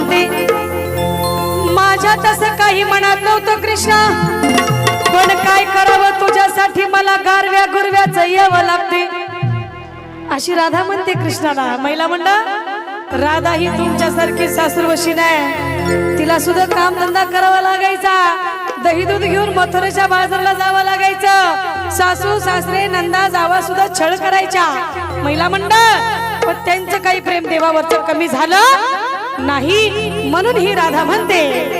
सांगते. माझ्या तसं काही म्हणत नव्हतं कृष्णा. पण काय करावं तुझ्यासाठी मला गारव्या गुरव्याच यावं लागते. अशी राधा म्हणते कृष्णाला महिला म्हणलं राधा ही तुमच्यासारखी सासूरवशी नाही. तिला सुद्धा काम धंदा करावा लागायचा. दही दूध घेऊन मथुरेच्या बाजारला जावं लागायचं. सासू सासरे नंदा जावा सुद्धा छळ करायच्या. महिला मंडळ पण त्यांचं काही प्रेम देवावरच कमी झालं नाही म्हणून ही राधा म्हणते.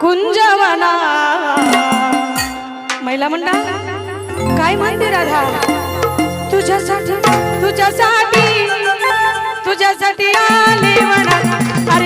कुंजवना. महिला म्हणता काय म्हणते राधा? तुझ्यासाठी तुझ्यासाठी तुझ्यासाठी आले म्हणा. अरे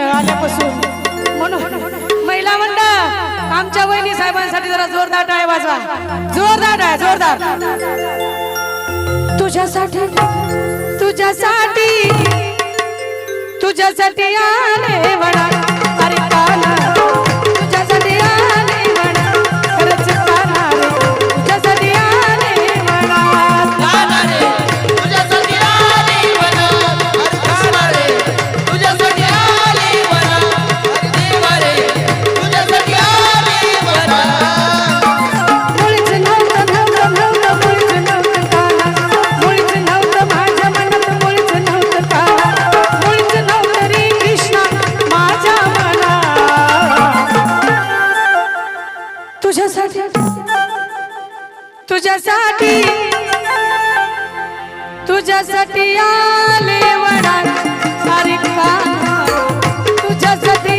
आल्यापासून महिला मंडळ आमच्या वहिनी साहेबांसाठी जरा जोरदार टाळ्या वाजवा. जोरदार टाळ्या जोरदार. तुझ्यासाठी तुझ्यासाठी तुझ्यासाठी आले वडा. तुझ्यासाठी आले वडा. तुझ्यासाठी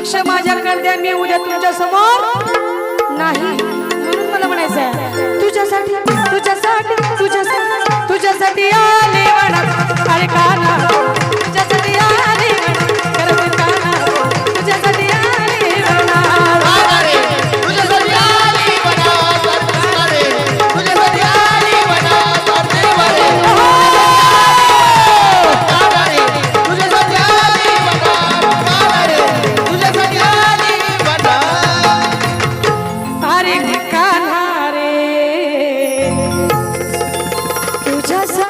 लक्ष माझ्याकडे द्या मी उद्या तुमच्यासमोर नाही. म्हणून मला म्हणायचं आहे तुझ्यासाठी तुझ्यासाठी तुझ्यासाठी तुझ्यासाठी आले.